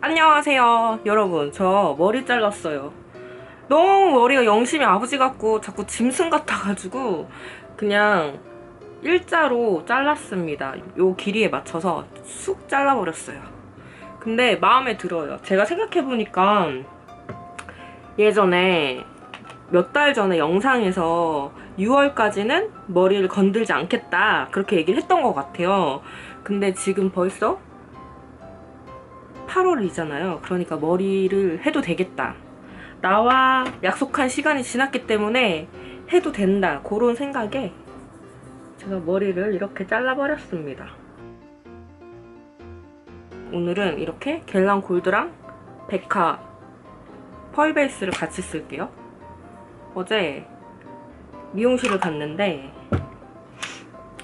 안녕하세요. 여러분 저 머리 잘랐어요. 너무 머리가 영심이 아버지 같고 자꾸 짐승 같아가지고 그냥 일자로 잘랐습니다. 요 길이에 맞춰서 쑥 잘라버렸어요. 근데 마음에 들어요. 제가 생각해보니까 예전에 몇 달 전에 영상에서 6월까지는 머리를 건들지 않겠다 그렇게 얘기를 했던 것 같아요. 근데 지금 벌써 8월이잖아요. 그러니까 머리를 해도 되겠다. 나와 약속한 시간이 지났기 때문에 해도 된다. 그런 생각에 제가 머리를 이렇게 잘라버렸습니다. 오늘은 이렇게 겔랑 골드랑 백화 펄 베이스를 같이 쓸게요. 어제 미용실을 갔는데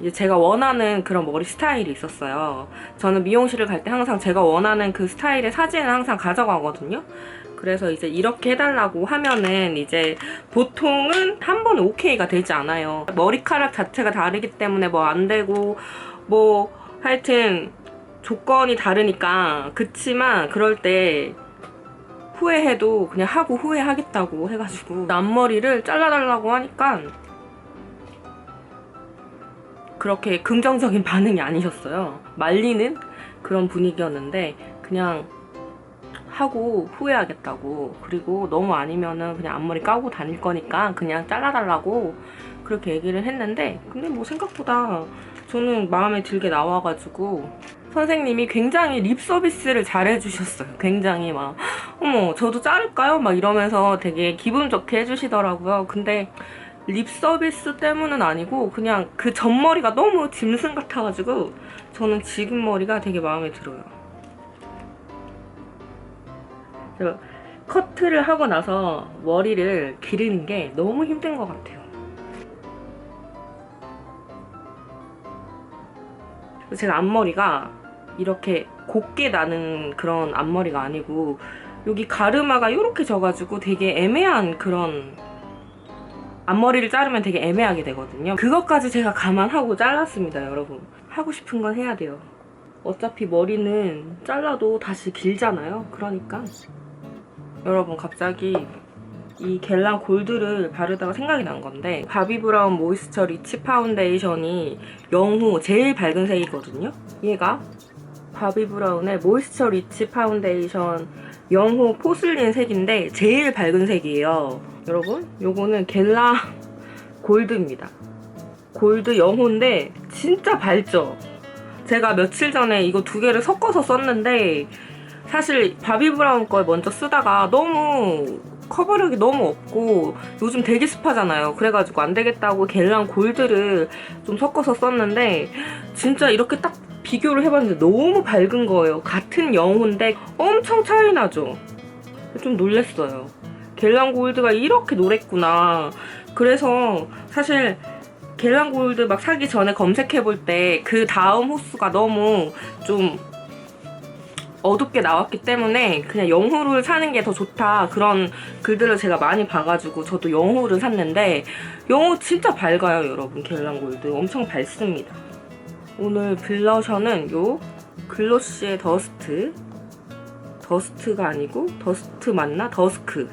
이제 제가 원하는 그런 머리 스타일이 있었어요. 저는 미용실을 갈 때 항상 제가 원하는 그 스타일의 사진을 항상 가져가거든요. 그래서 이제 이렇게 해달라고 하면은 이제 보통은 한 번에 오케이가 되지 않아요. 머리카락 자체가 다르기 때문에 뭐 안 되고 뭐 하여튼 조건이 다르니까 그치만 그럴 때 후회해도 그냥 하고 후회하겠다고 해가지고 앞머리를 잘라달라고 하니까 그렇게 긍정적인 반응이 아니셨어요. 말리는 그런 분위기였는데 그냥 하고 후회하겠다고 그리고 너무 아니면은 그냥 앞머리 까고 다닐 거니까 그냥 잘라달라고 그렇게 얘기를 했는데 근데 뭐 생각보다 저는 마음에 들게 나와가지고 선생님이 굉장히 립 서비스를 잘 해주셨어요. 굉장히 막 어머 저도 자를까요? 막 이러면서 되게 기분 좋게 해주시더라고요. 근데 립 서비스 때문은 아니고 그냥 그 전머리가 너무 짐승 같아가지고 저는 지금 머리가 되게 마음에 들어요. 저 커트를 하고 나서 머리를 기르는 게 너무 힘든 것 같아요. 제가 앞머리가 이렇게 곱게 나는 그런 앞머리가 아니고 여기 가르마가 이렇게 져가지고 되게 애매한 그런 앞머리를 자르면 되게 애매하게 되거든요. 그것까지 제가 감안하고 잘랐습니다, 여러분. 하고 싶은 건 해야 돼요. 어차피 머리는 잘라도 다시 길잖아요. 그러니까 여러분 갑자기 이 겔랑 골드를 바르다가 생각이 난 건데 바비 브라운 모이스처 리치 파운데이션이 영후 제일 밝은 색이거든요. 얘가 바비 브라운의 모이스처 리치 파운데이션 영호 포슬린 색인데 제일 밝은 색이에요. 여러분, 요거는 겔라 골드입니다. 골드 영호인데 진짜 밝죠? 제가 며칠 전에 이거 두 개를 섞어서 썼는데 사실 바비 브라운 걸 먼저 쓰다가 너무 커버력이 너무 없고 요즘 되게 습하잖아요. 그래가지고 안 되겠다고 겔랑 골드를 좀 섞어서 썼는데 진짜 이렇게 딱 비교를 해봤는데 너무 밝은 거예요. 같은 영호인데 엄청 차이 나죠. 좀 놀랬어요. 겔랑 골드가 이렇게 노랬구나. 그래서 사실 겔랑 골드 막 사기 전에 검색해 볼 때 그 다음 호수가 너무 좀 어둡게 나왔기 때문에 그냥 영호를 사는 게 더 좋다 그런 글들을 제가 많이 봐가지고 저도 영호를 샀는데 영호 진짜 밝아요 여러분 겔랑 골드 엄청 밝습니다 오늘 블러셔는 요 글로시의 더스트 더스트가 아니고 더스트 맞나? 더스크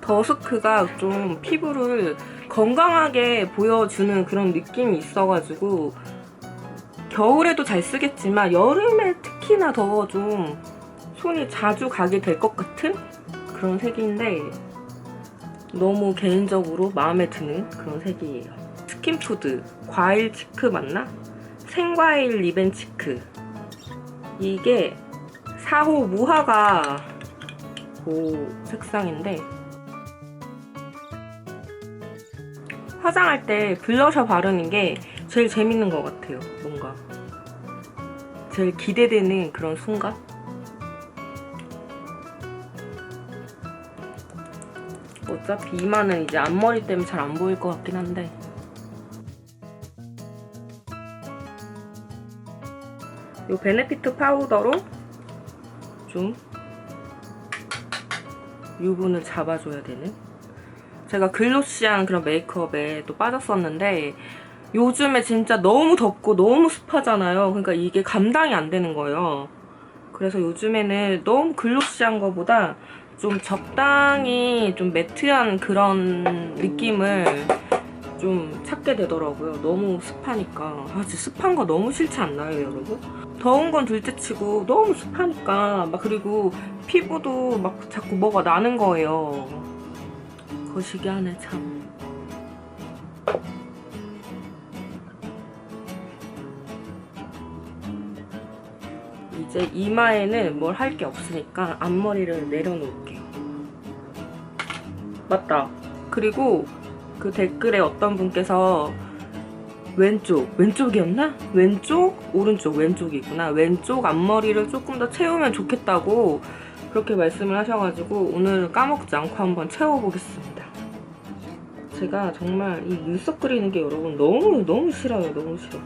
더스크가 좀 피부를 건강하게 보여주는 그런 느낌이 있어가지고 겨울에도 잘 쓰겠지만 여름에 특히나 더 좀 손이 자주 가게 될 것 같은 그런 색인데 너무 개인적으로 마음에 드는 그런 색이에요. 스킨푸드 과일 치크 맞나? 생과일 리벤 치크 이게 4호 무화과 그 색상인데 화장할 때 블러셔 바르는 게 제일 재밌는 것 같아요. 뭔가 제일 기대되는 그런 순간. 어차피 이마는 이제 앞머리 때문에 잘 안 보일 것 같긴 한데. 이 베네피트 파우더로 좀 유분을 잡아줘야 되는 제가 글로시한 그런 메이크업에 또 빠졌었는데 요즘에 진짜 너무 덥고 너무 습하잖아요. 그러니까 이게 감당이 안 되는 거예요. 그래서 요즘에는 너무 글로시한 거보다 좀 적당히 좀 매트한 그런 느낌을 좀 찾게 되더라고요. 너무 습하니까. 아, 진짜 습한 거 너무 싫지 않나요, 여러분? 더운 건 둘째 치고 너무 습하니까 막 그리고 피부도 막 자꾸 뭐가 나는 거예요. 거시기 하네 참. 이제 이마에는 뭘 할 게 없으니까 앞머리를 내려놓을게요. 맞다. 그리고 그 댓글에 어떤 분께서 왼쪽, 왼쪽이었나? 왼쪽, 오른쪽, 왼쪽이구나. 왼쪽 앞머리를 조금 더 채우면 좋겠다고 그렇게 말씀을 하셔가지고 오늘 까먹지 않고 한번 채워보겠습니다. 제가 정말 이 눈썹 그리는 게 여러분 너무 너무 싫어요. 너무 싫어.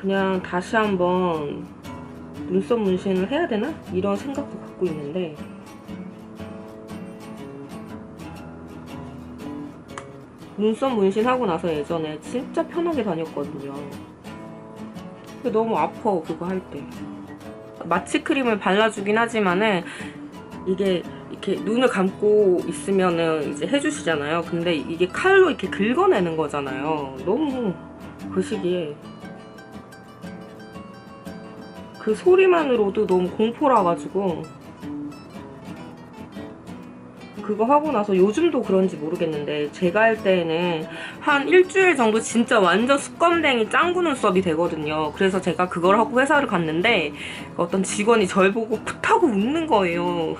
그냥 다시 한번 눈썹 문신을 해야 되나? 이런 생각도 갖고 있는데 눈썹 문신하고 나서 예전에 진짜 편하게 다녔거든요. 근데 너무 아파 그거 할 때. 마취 크림을 발라주긴 하지만은 이게 이렇게 눈을 감고 있으면은 이제 해주시잖아요. 근데 이게 칼로 이렇게 긁어내는 거잖아요. 너무 그 시기에 그 소리만으로도 너무 공포라 가지고 그거 하고 나서 요즘도 그런지 모르겠는데 제가 할 때에는 한 일주일 정도 진짜 완전 수검댕이 짱구 눈썹이 되거든요. 그래서 제가 그걸 하고 회사를 갔는데 어떤 직원이 절 보고 풋하고 웃는 거예요.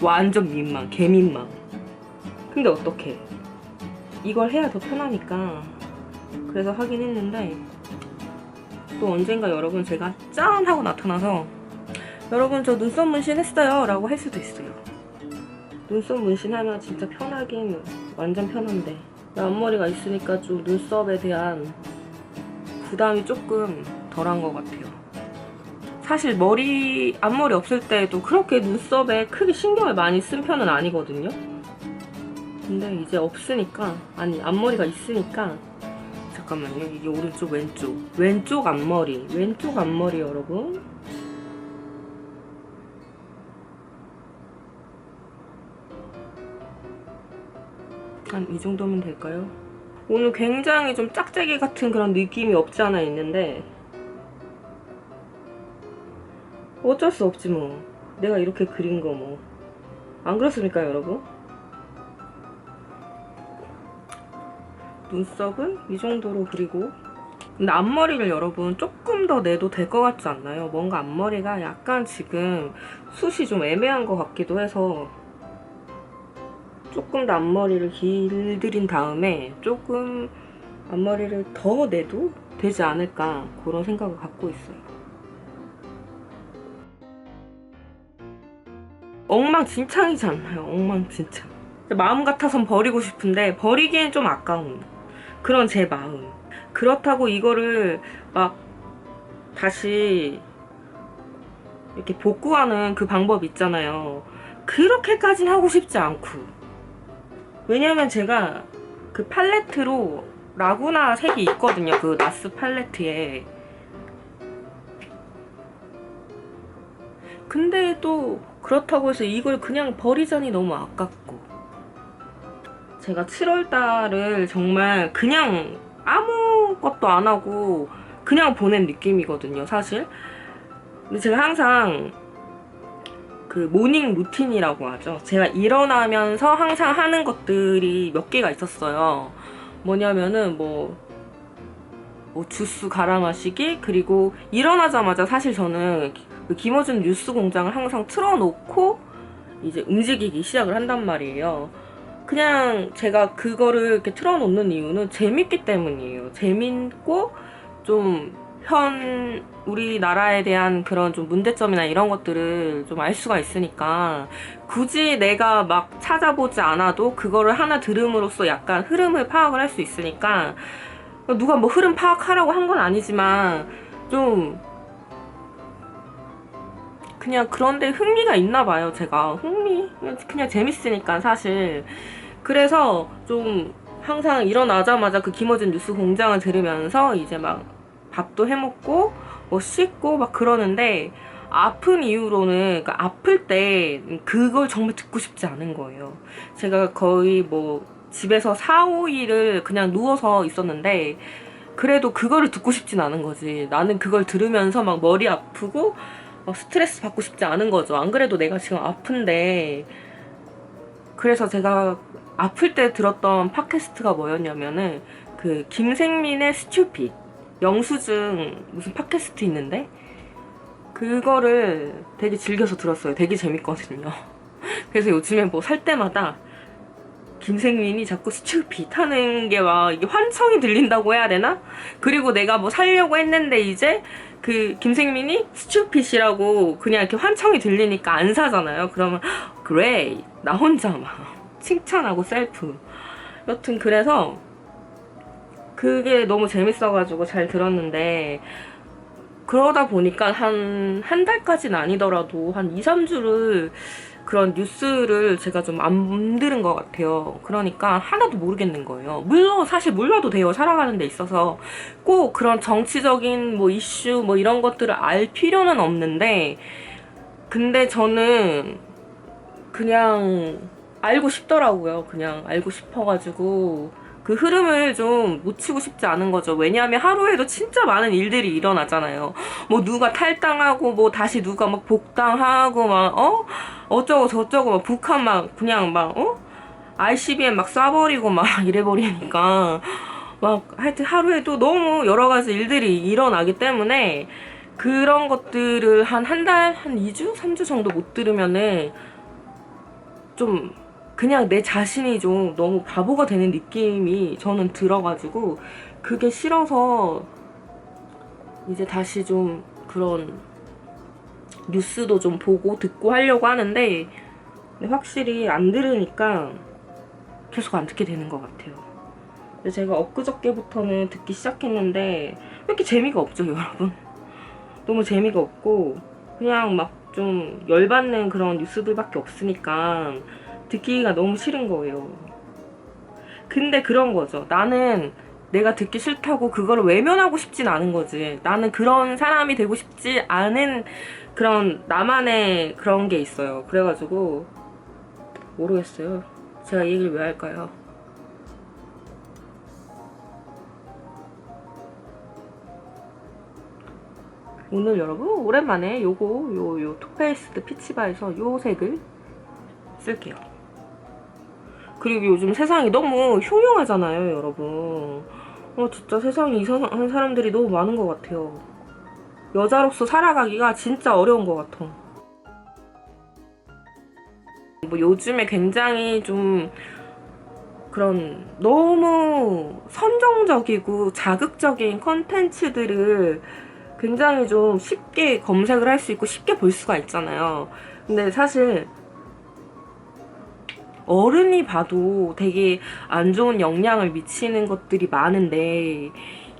완전 민망, 개민망. 근데 어떡해. 이걸 해야 더 편하니까. 그래서 하긴 했는데 또 언젠가 여러분 제가 짠 하고 나타나서 여러분 저 눈썹 문신 했어요 라고 할 수도 있어요. 눈썹 문신하면 진짜 편하긴 완전 편한데 앞머리가 있으니까 좀 눈썹에 대한 부담이 조금 덜한 것 같아요. 사실 머리 앞머리 없을 때도 그렇게 눈썹에 크게 신경을 많이 쓴 편은 아니거든요. 근데 이제 없으니까 아니 앞머리가 있으니까 잠깐만요. 이게 오른쪽, 왼쪽. 왼쪽 앞머리. 왼쪽 앞머리, 여러분. 한 이 정도면 될까요? 오늘 굉장히 좀 짝짝이 같은 그런 느낌이 없지 않아 있는데 어쩔 수 없지 뭐. 내가 이렇게 그린 거 뭐. 안 그렇습니까, 여러분? 눈썹은 이 정도로 그리고 근데 앞머리를 여러분 조금 더 내도 될 것 같지 않나요? 뭔가 앞머리가 약간 지금 숱이 좀 애매한 것 같기도 해서 조금 더 앞머리를 길들인 다음에 조금 앞머리를 더 내도 되지 않을까 그런 생각을 갖고 있어요. 엉망진창이지 않나요? 엉망진창. 마음 같아선 버리고 싶은데 버리기엔 좀 아까운 그런 제 마음. 그렇다고 이거를 막 다시 이렇게 복구하는 그 방법 있잖아요. 그렇게까진 하고 싶지 않고. 왜냐면 제가 그 팔레트로 라구나 색이 있거든요. 그 나스 팔레트에. 근데 또 그렇다고 해서 이걸 그냥 버리자니 너무 아깝고. 제가 7월달을 정말 그냥 아무것도 안 하고 그냥 보낸 느낌이거든요, 사실. 근데 제가 항상 그 모닝 루틴이라고 하죠. 제가 일어나면서 항상 하는 것들이 몇 개가 있었어요. 뭐냐면은 뭐, 뭐 주스 갈아 마시기 그리고 일어나자마자 사실 저는 그 김어준 뉴스 공장을 항상 틀어놓고 이제 움직이기 시작을 한단 말이에요. 그냥 제가 그거를 이렇게 틀어놓는 이유는 재밌기 때문이에요. 재밌고 좀 현 우리나라에 대한 그런 좀 문제점이나 이런 것들을 좀 알 수가 있으니까 굳이 내가 막 찾아보지 않아도 그거를 하나 들음으로써 약간 흐름을 파악을 할 수 있으니까 누가 뭐 흐름 파악하라고 한 건 아니지만 좀 그냥 그런데 흥미가 있나 봐요 제가. 흥미? 그냥 재밌으니까 사실 그래서 좀 항상 일어나자마자 그 김어준 뉴스 공장을 들으면서 이제 막 밥도 해먹고 뭐 씻고 막 그러는데 아픈 이후로는 그러니까 아플 때 그걸 정말 듣고 싶지 않은 거예요. 제가 거의 뭐 집에서 4, 5일을 그냥 누워서 있었는데 그래도 그거를 듣고 싶진 않은 거지. 나는 그걸 들으면서 막 머리 아프고 막 스트레스 받고 싶지 않은 거죠. 안 그래도 내가 지금 아픈데 그래서 제가 아플 때 들었던 팟캐스트가 뭐였냐면은 그 김생민의 스튜핏 영수증 무슨 팟캐스트 있는데 그거를 되게 즐겨서 들었어요. 되게 재밌거든요. 그래서 요즘에 뭐 살 때마다 김생민이 자꾸 스튜핏 하는 게 막 이게 환청이 들린다고 해야 되나? 그리고 내가 뭐 살려고 했는데 이제 그 김생민이 스튜핏이라고 그냥 이렇게 환청이 들리니까 안 사잖아요. 그러면 그래 나 혼자 막 칭찬하고 셀프. 여튼 그래서 그게 너무 재밌어가지고 잘 들었는데 그러다 보니까 한 한 달까지는 아니더라도 한 2, 3주를 그런 뉴스를 제가 좀 안 들은 것 같아요. 그러니까 하나도 모르겠는 거예요. 물론 사실 몰라도 돼요. 살아가는 데 있어서 꼭 그런 정치적인 뭐 이슈 뭐 이런 것들을 알 필요는 없는데 근데 저는 그냥 알고 싶더라고요. 그냥 알고 싶어가지고 그 흐름을 좀 놓치고 싶지 않은 거죠. 왜냐하면 하루에도 진짜 많은 일들이 일어나잖아요. 뭐 누가 탈당하고 뭐 다시 누가 막 복당하고 막 어? 어쩌고 저쩌고 막 북한 막 그냥 막 어? ICBM 막 쏴버리고 막 이래버리니까 막 하여튼 하루에도 너무 여러 가지 일들이 일어나기 때문에 그런 것들을 한 한 달, 한 2주, 3주 정도 못 들으면은 좀 그냥 내 자신이 좀 너무 바보가 되는 느낌이 저는 들어가지고 그게 싫어서 이제 다시 좀 그런 뉴스도 좀 보고 듣고 하려고 하는데 확실히 안 들으니까 계속 안 듣게 되는 것 같아요. 제가 엊그저께부터는 듣기 시작했는데 왜 이렇게 재미가 없죠, 여러분? 너무 재미가 없고 그냥 막 좀 열받는 그런 뉴스들밖에 없으니까 듣기가 너무 싫은 거예요. 근데 그런 거죠. 나는 내가 듣기 싫다고 그거를 외면하고 싶진 않은 거지. 나는 그런 사람이 되고 싶지 않은 그런 나만의 그런 게 있어요. 그래가지고 모르겠어요. 제가 이 얘기를 왜 할까요? 오늘 여러분 오랜만에 요거 요 요 투페이스드 피치바에서 요 색을 쓸게요. 그리고 요즘 세상이 너무 흉흉하잖아요, 여러분. 어, 진짜 세상에 이상한 사람들이 너무 많은 것 같아요. 여자로서 살아가기가 진짜 어려운 것 같아. 뭐 요즘에 굉장히 좀 그런 너무 선정적이고 자극적인 컨텐츠들을 굉장히 좀 쉽게 검색을 할 수 있고 쉽게 볼 수가 있잖아요. 근데 사실 어른이 봐도 되게 안 좋은 영향을 미치는 것들이 많은데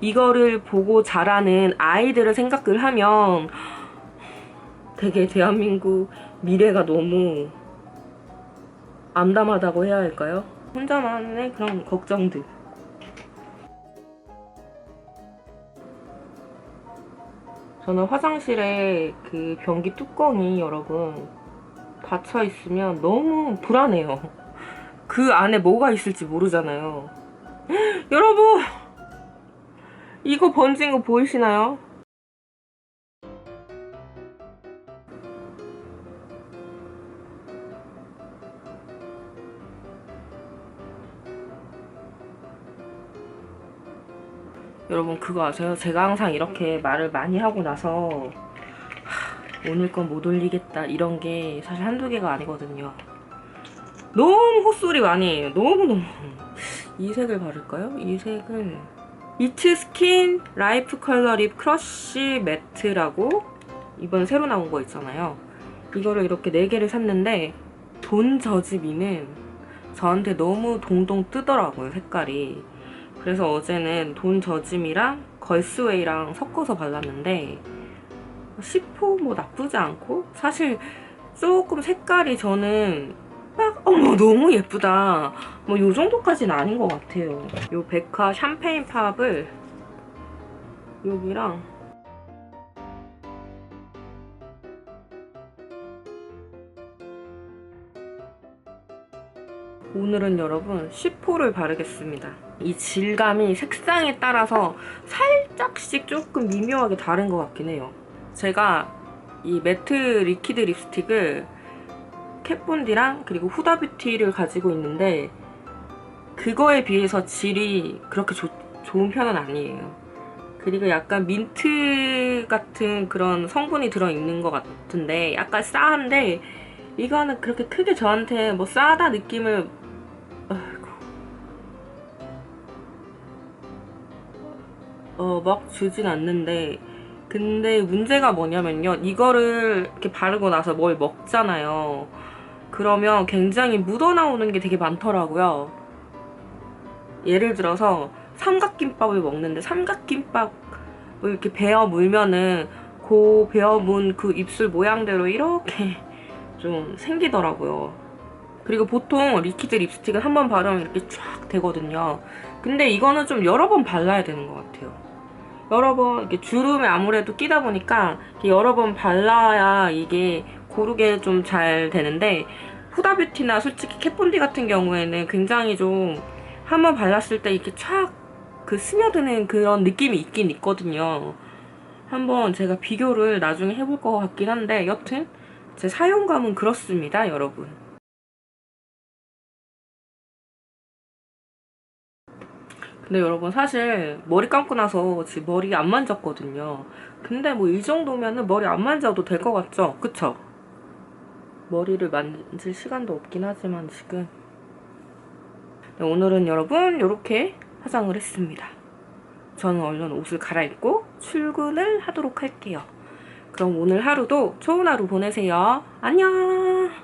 이거를 보고 자라는 아이들을 생각을 하면 되게 대한민국 미래가 너무 암담하다고 해야 할까요? 혼자만의 그런 걱정들. 저는 화장실에 그 변기 뚜껑이 여러분 닫혀 있으면 너무 불안해요. 그 안에 뭐가 있을지 모르잖아요. 여러분! 이거 번진 거 보이시나요? 여러분 그거 아세요? 제가 항상 이렇게 말을 많이 하고 나서 하, 오늘 건 못 올리겠다 이런 게 사실 한두 개가 아니거든요. 너무 헛소리 많이 해요. 너무너무. 이 색을 바를까요? 이 색을 이츠 스킨 라이프 컬러 립 크러쉬 매트라고 이번 새로 나온 거 있잖아요. 이거를 이렇게 4개를 샀는데 돈 저지비는 저한테 너무 동동 뜨더라고요, 색깔이. 그래서 어제는 돈 저짐이랑 걸스웨이랑 섞어서 발랐는데 10호 뭐 나쁘지 않고 사실 조금 색깔이 저는 막 어머 너무 예쁘다. 뭐 요 정도까지는 아닌 것 같아요. 요 백화 샴페인 팝을 여기랑 오늘은 여러분 10호를 바르겠습니다. 이 질감이 색상에 따라서 살짝씩 조금 미묘하게 다른 것 같긴 해요. 제가 이 매트 리퀴드 립스틱을 캣본디랑 그리고 후다뷰티를 가지고 있는데 그거에 비해서 질이 그렇게 좋- 좋은 편은 아니에요. 그리고 약간 민트 같은 그런 성분이 들어있는 것 같은데 약간 싸한데 이거는 그렇게 크게 저한테 뭐 싸다 느낌을 어 막 주진 않는데 근데 문제가 뭐냐면요 이거를 이렇게 바르고 나서 뭘 먹잖아요 그러면 굉장히 묻어나오는 게 되게 많더라고요 예를 들어서 삼각김밥을 먹는데 삼각김밥을 이렇게 베어 물면은 그 베어 문 그 입술 모양대로 이렇게 좀 생기더라고요. 그리고 보통 리퀴드 립스틱은 한 번 바르면 이렇게 쫙 되거든요. 근데 이거는 좀 여러 번 발라야 되는 것 같아요. 여러 번 이렇게 주름에 아무래도 끼다 보니까 여러 번 발라야 이게 고르게 좀 잘 되는데 후다뷰티나 솔직히 캣본디 같은 경우에는 굉장히 좀 한 번 발랐을 때 이렇게 촥그 스며드는 그런 느낌이 있긴 있거든요. 한번 제가 비교를 나중에 해볼 것 같긴 한데 여튼 제 사용감은 그렇습니다, 여러분. 근데 여러분 사실 머리 감고 나서 지금 머리 안 만졌거든요. 근데 뭐 이 정도면은 머리 안 만져도 될 것 같죠? 그쵸? 머리를 만질 시간도 없긴 하지만 지금 네, 오늘은 여러분 이렇게 화장을 했습니다. 저는 얼른 옷을 갈아입고 출근을 하도록 할게요. 그럼 오늘 하루도 좋은 하루 보내세요. 안녕!